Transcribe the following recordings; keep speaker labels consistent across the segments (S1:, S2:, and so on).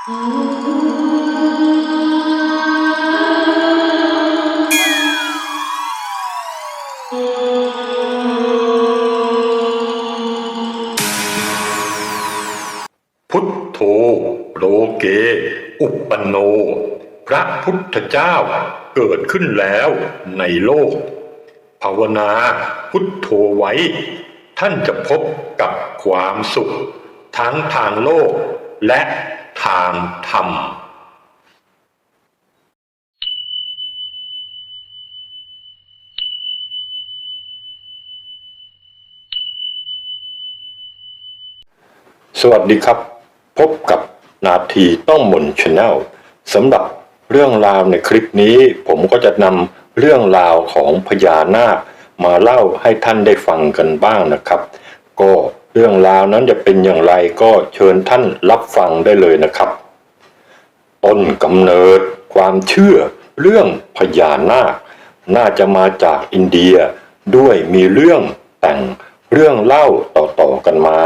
S1: พุทโธโลเก อุปปนโน พระพุทธเจ้าเกิดขึ้นแล้วในโลก ภาวนาพุทโธไว้ ท่านจะพบกับความสุข ทั้งทางโลกและ ทางธรรมสวัสดีครับ พบกับนาทีต้องมนชาแนลสำหรับเรื่องราวในคลิปนี้ ผมก็จะนำเรื่องราวของพญานาคมาเล่าให้ท่านได้ฟังกันบ้างนะครับ ก็ เรื่องราวนั้นจะเป็นอย่างไรก็เชิญท่านรับฟังได้เลยนะครับ ต้นกำเนิดความเชื่อเรื่องพญานาค น่าจะมาจากอินเดียด้วยมีเรื่องแต่งเรื่องเล่าต่อๆกันมา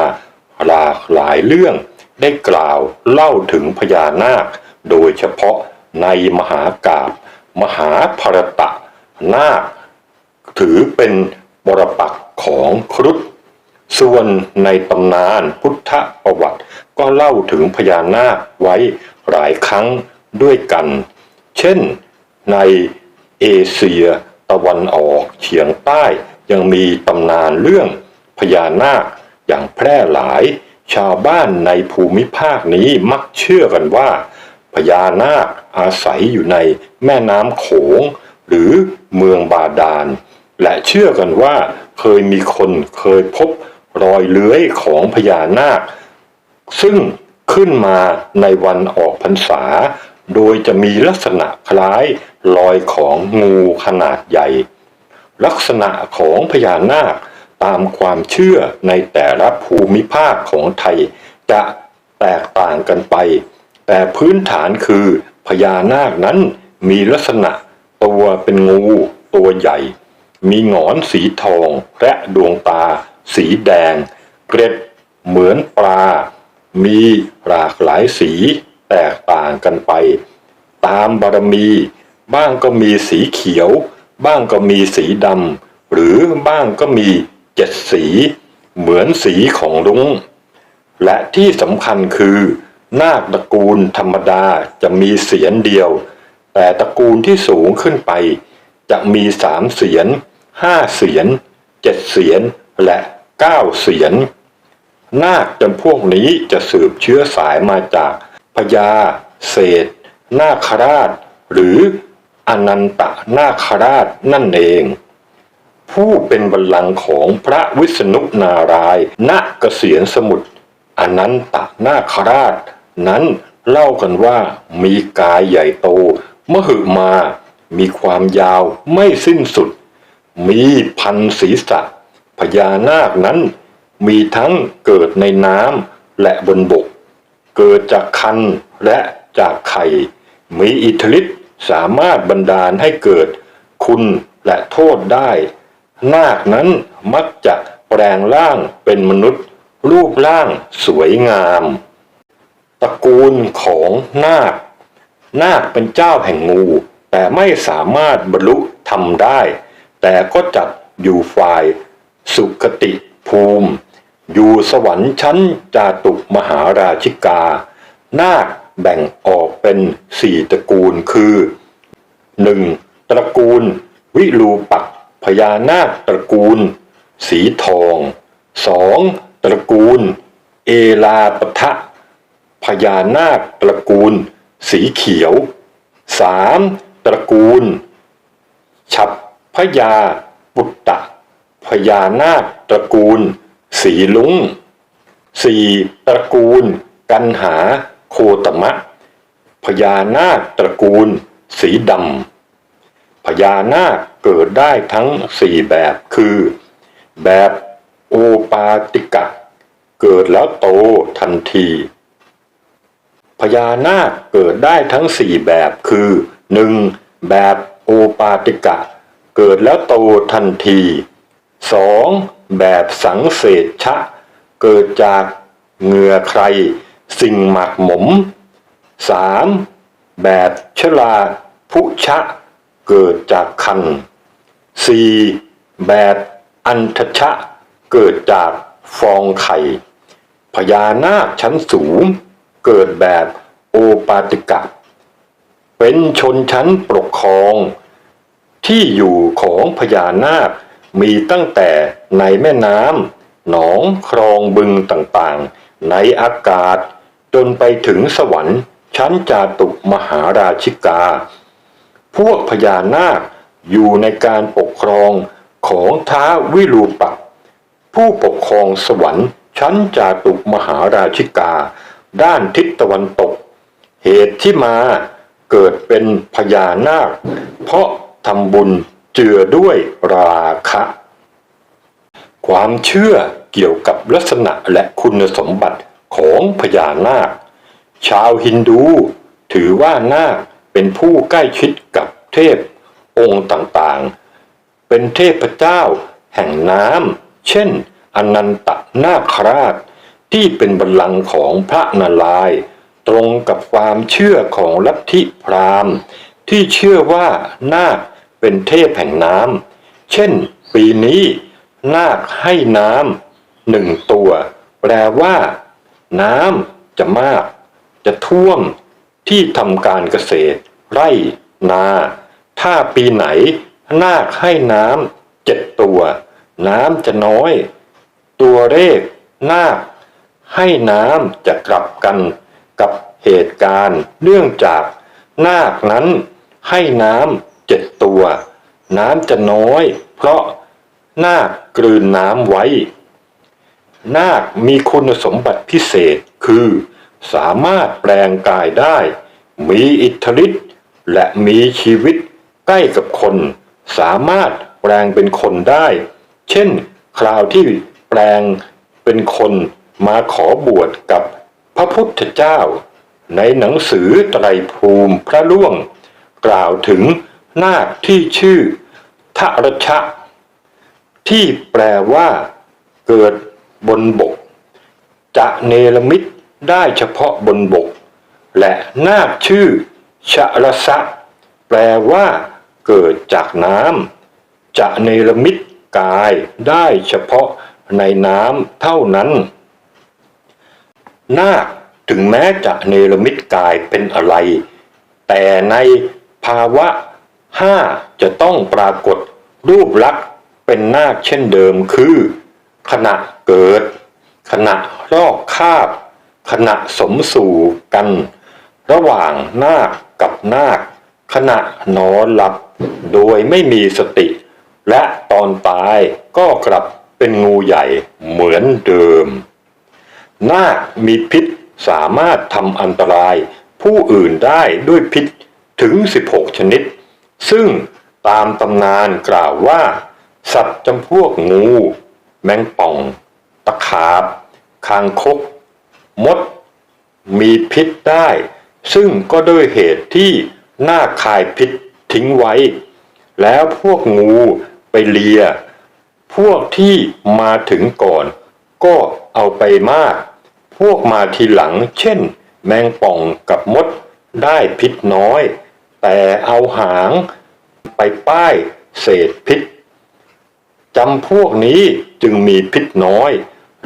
S1: หลากหลายเรื่องได้กล่าวเล่าถึงพญานาค โดยเฉพาะในมหากาบมหาภรตะนาค ถือเป็นบรปักของครุฑ ส่วนในตำนานพุทธประวัติก็เล่าถึงพญานาคไว้หลายครั้งด้วยกัน เช่นในเอเชียตะวันออกเฉียงใต้ยังมีตำนานเรื่องพญานาคอย่างแพร่หลาย ชาวบ้านในภูมิภาคนี้มักเชื่อกันว่าพญานาคอาศัยอยู่ในแม่น้ำโขง หรือเมืองบาดาล และเชื่อกันว่าเคยมีคนเคยพบ รอยเลื้อยของพญานาค ซึ่งขึ้นมาในวันออกพรรษา โดยจะมีลักษณะคล้ายรอยของงูขนาดใหญ่ ลักษณะของพญานาคตามความเชื่อในแต่ละภูมิภาคของไทย จะแตกต่างกันไป แต่พื้นฐานคือพญานาคนั้นมีลักษณะตัวเป็นงูตัวใหญ่ มีหงอนสีทองและดวงตา สีแดง เกร็ดเหมือนปลา มีหลากหลายสีแตกต่างกันไป ตามบารมี บ้างก็มีสีเขียว บ้างก็มีสีดำหรือบ้างก็มีเจ็ดสี เหมือนสีของรุง้งและที่สำคัญคือนาคตระกูลธรรมดาจะมีเสียนเดียว แต่ตระกูลที่สูงขึ้นไป จะมีสามเสียนห้าเสียนเจ็ดเสียน และเก้าเสียนนาคจำพวกนี้จะสืบเชื้อสายมาจากพญาเศษนาคราช หรืออนันตนาคราชนั่นเอง ผู้เป็นบัลลังก์ของพระวิษณุนารายณ์ณเกษียณสมุทรอนันตนาคราช นั้นเล่ากันว่ามีกายใหญ่โตมหึมา มีความยาวไม่สิ้นสุด มีพันศีรษะ พญานาคนั้นมีทั้งเกิดในน้ำและบนบก เกิดจากคันและจากไข่ มีอิทธิฤทธิ์สามารถบันดาลให้เกิดคุณและโทษได้ นาคนั้นมักจะแปลงร่างเป็นมนุษย์ รูปร่างสวยงาม ตระกูลของนาค นาคเป็นเจ้าแห่งงู แต่ไม่สามารถบรรลุทำได้ แต่ก็จัดอยู่ฝ่าย สุคติภูมิ อยู่สวรรค์ชั้นจาตุมหาราชิกา นาคแบ่งออกเป็นสี่ตระกูลคือหนึ่งตระกูล วิรูปักพญานาคตระกูล สีทองสองตระกูล เอลาปทะพญานาคตระกูล สีเขียวสามตระกูล ฉับพญาปุตตะ พญานาคตระกูล สีลุงสี่ตระกูล กันหาโคตมะ พญานาคตระกูล สีดำพญานาคเกิดได้ทั้งสี่แบบคือ แบบโอปาติกะ เกิดแล้วโตทันที พญานาคเกิดได้ทั้งสี่แบบคือ 1. แบบโอปาติกะ เกิดแล้วโตทันที 2. แบบสังเสชะ เกิดจากเหงื่อใคร สิ่งหมักหมม 3. แบบชลาพุชะ เกิดจากคัน 4. แบบอันทชะ เกิดจากฟองไข่ พญานาคชั้นสูง เกิดแบบโอปาติกะ เป็นชนชั้นปกครอง ที่อยู่ของพญานาค มีตั้งแต่ในแม่น้ำหนองคลองบึงต่างๆ ในอากาศ จนไปถึงสวรรค์ ชั้นจาตุมหาราชิกา พวกพญานาคอยู่ในการปกครองของท้าววิรูปักผู้ปกครองสวรรค์ ชั้นจาตุมหาราชิกา ด้านทิศตะวันตก เหตุที่มาเกิดเป็นพญานาค เพราะทำบุญ จือด้วยราคะ ความเชื่อเกี่ยวกับลักษณะและคุณสมบัติของพญานาค ชาวฮินดู ถือว่านาคเป็นผู้ใกล้ชิดกับเทพองค์ต่างๆ เป็นเทพเจ้าแห่งน้ำ เช่น อนันตนาคราช ที่เป็นบัลลังก์ของพระนารายณ์ตรงกับความเชื่อของลัทธิพราหมณ์ ที่เชื่อว่านาค เป็นเทพแห่งน้ำเช่น ปีนี้นาคให้น้ำหนึ่งตัว แปลว่า น้ำจะมาก จะท่วมที่ทำการเกษตร ไร่นา ถ้าปีไหน นาคให้น้ำเจ็ดตัว น้ำจะน้อย ตัวเลขนาคให้น้ำจะกลับกันกับเหตุการณ์ เนื่องจากนาคนั้นให้น้ำ จ็ดตัว น้ำจะน้อย เพราะนาคกลืนน้ำไว้ นาคมีคุณสมบัติพิเศษคือ สามารถแปลงกายได้ มีอิทธิฤทธิ์และมีชีวิตใกล้กับคน สามารถแปลงเป็นคนได้ เช่น คราวที่แปลงเป็นคนมาขอบวชกับพระพุทธเจ้า ในหนังสือไตรภูมิพระล่วง กล่าวถึง นาคที่ชื่อทะรชะ ที่แปลว่า เกิดบนบก จะเนรมิตได้เฉพาะบนบก และนาคชื่อชะรสะ แปลว่า เกิดจากน้ำจะเนรมิตกายได้เฉพาะในน้ำเท่านั้น นาคถึงแม้จะเนรมิตกายเป็นอะไร แต่ในภาวะ ห้าจะต้องปรากฏรูปลักษณ์เป็นนาคเช่นเดิมคือ ขณะเกิด ขณะรอกคาบ ขณะสมสู่กัน ระหว่างนาคกับนาค ขณะนอนหลับ โดยไม่มีสติ และตอนตายก็กลับเป็นงูใหญ่เหมือนเดิม นาคมีพิษสามารถทำอันตรายผู้อื่นได้ด้วยพิษถึง 16 ชนิด ซึ่งตามตำนานกล่าวว่า สัตว์จำพวกงู แมงป่อง ตะขาบ คางคก มด มีพิษได้ ซึ่งก็ด้วยเหตุที่หน้าคายพิษทิ้งไว้ แล้วพวกงูไปเลีย พวกที่มาถึงก่อน ก็เอาไปมาก พวกมาทีหลัง เช่น แมงป่องกับมดได้พิษน้อย แต่เอาหางไปป้ายเศษพิษจำพวกนี้จึงมีพิษน้อย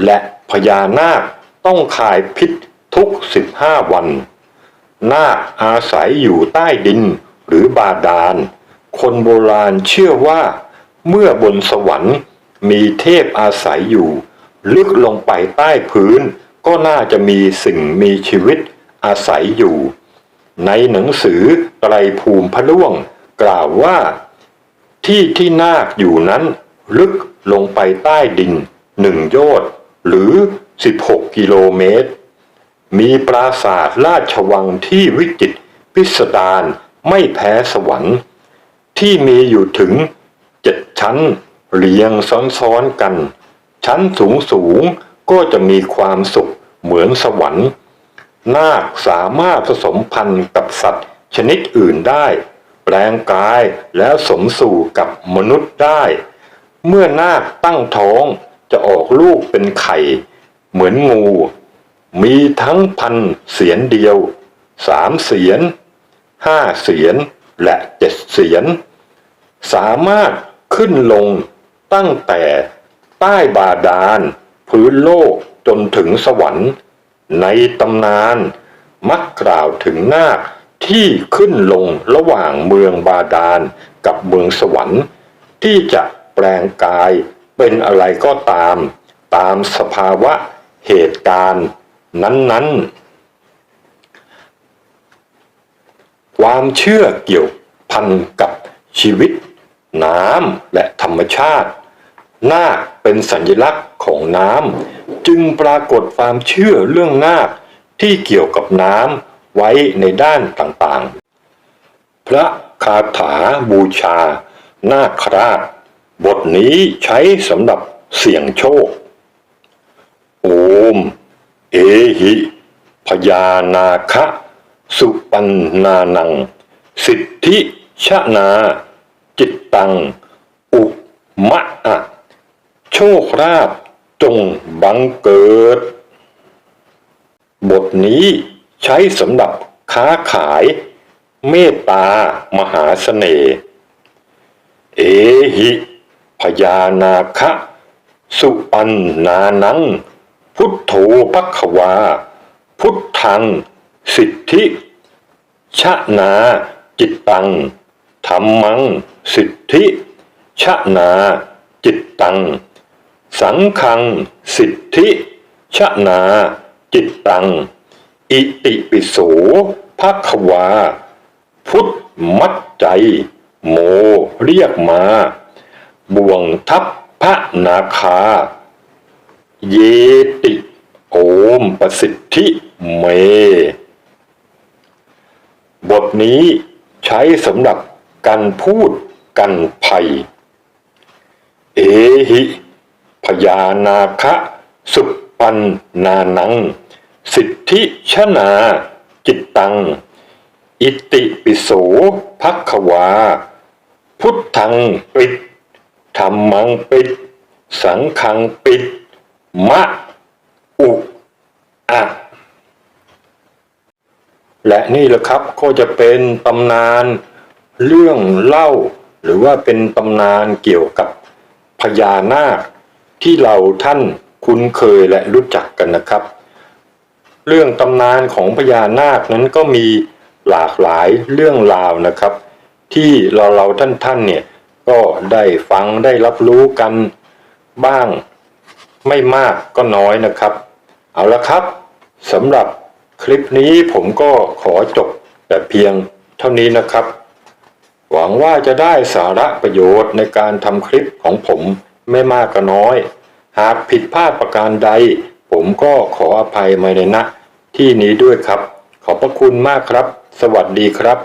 S1: และพญานาคต้องขายพิษทุกสิบห้าวัน นาคอาศัยอยู่ใต้ดินหรือบาดาล คนโบราณเชื่อว่า เมื่อบนสวรรค์มีเทพอาศัยอยู่ ลึกลงไปใต้พื้น ก็น่าจะมีสิ่งมีชีวิตอาศัยอยู่ ในหนังสือไตรภูมิพระล่วง กล่าวว่า ที่ที่นาคอยู่นั้น ลึกลงไปใต้ดินหนึ่งโยชน์หรือ 16 กิโลเมตร มีปราสาทราชวังที่วิจิตรพิสดารไม่แพ้สวรรค์ ที่มีอยู่ถึงเจ็ดชั้นเรียงซ้อนๆกัน ชั้นสูงสูงก็จะมีความสุขเหมือนสวรรค์ นาคสามารถผสมพันธุ์กับสัตว์ชนิดอื่นได้ แปลงกายแล้วสมสู่กับมนุษย์ได้ เมื่อนาคตั้งท้องจะออกลูกเป็นไข่ เหมือนงู มีทั้งพันเสียนเดียวสามเสียนห้าเสียนและเจ็ดเสียน สามารถขึ้นลงตั้งแต่ใต้บาดาล พื้นโลกจนถึงสวรรค์ ในตำนานมักกล่าวถึงนาคที่ขึ้นลงระหว่างเมืองบาดาลกับเมืองสวรรค์ ที่จะแปลงกายเป็นอะไรก็ตาม ตามสภาวะเหตุการณ์นั้นๆ ความเชื่อเกี่ยวพันกับชีวิต น้ำและธรรมชาติ นาคเป็นสัญลักษณ์ ของน้ำจึงปรากฏความเชื่อเรื่องนาคที่เกี่ยวกับน้ำไว้ในด้านต่างๆ พระคาถาบูชา นาคราช บทนี้ใช้สำหรับเสี่ยงโชค โอม เอหิพยานาคะ สุปันนานัง สิทธิชนา จิตตัง อุมะอะ โชคราบ จงบังเกิด บทนี้ใช้สำหรับค้าขาย เมตตามหาเสน่ห์เอหิ พยานาคะ สุปันนานัง พุทโธปัขวา พุทธัง สิทธิ ชะนาจิตตังธรรมัง สิทธิ ชะนาจิตตัง สังฆัง สิทธิ ชนา จิตตัง อิติปิโสภควา พุทธมัดใจ โมเรียกมา บ่วงทัพพระนาคา เยติ โอมประสิทธิเม บทนี้ใช้สำหรับการพูดกันภัย เอหิ พยานาคะสุปันนานัง สิทธิชนาจิตตัง อิติปิโสภักขวา พุทธังปิดธรรมังปิด สังฆังปิด มะ อุอะและนี่แหละครับก็จะเป็นตำนานเรื่องเล่า หรือว่าเป็นตำนานเกี่ยวกับพญานาค ที่เราท่านคุ้นเคยและรู้จักกันนะครับ เรื่องตำนานของพญานาคนั้นก็มีหลากหลายเรื่องราวนะครับ ที่เราเราท่านท่านๆเนี่ยก็ได้ฟังได้รับรู้กันบ้างไม่มากก็น้อยนะครับ เอาละครับสำหรับคลิปนี้ผมก็ขอจบแต่เพียงเท่านี้นะครับ หวังว่าจะได้สาระประโยชน์ในการทำคลิปของผม ไม่มากก็น้อย หากผิดพลาดประการใด ผมก็ขออภัยมาในณที่นี้ด้วยครับ ขอบพระคุณมากครับ สวัสดีครับ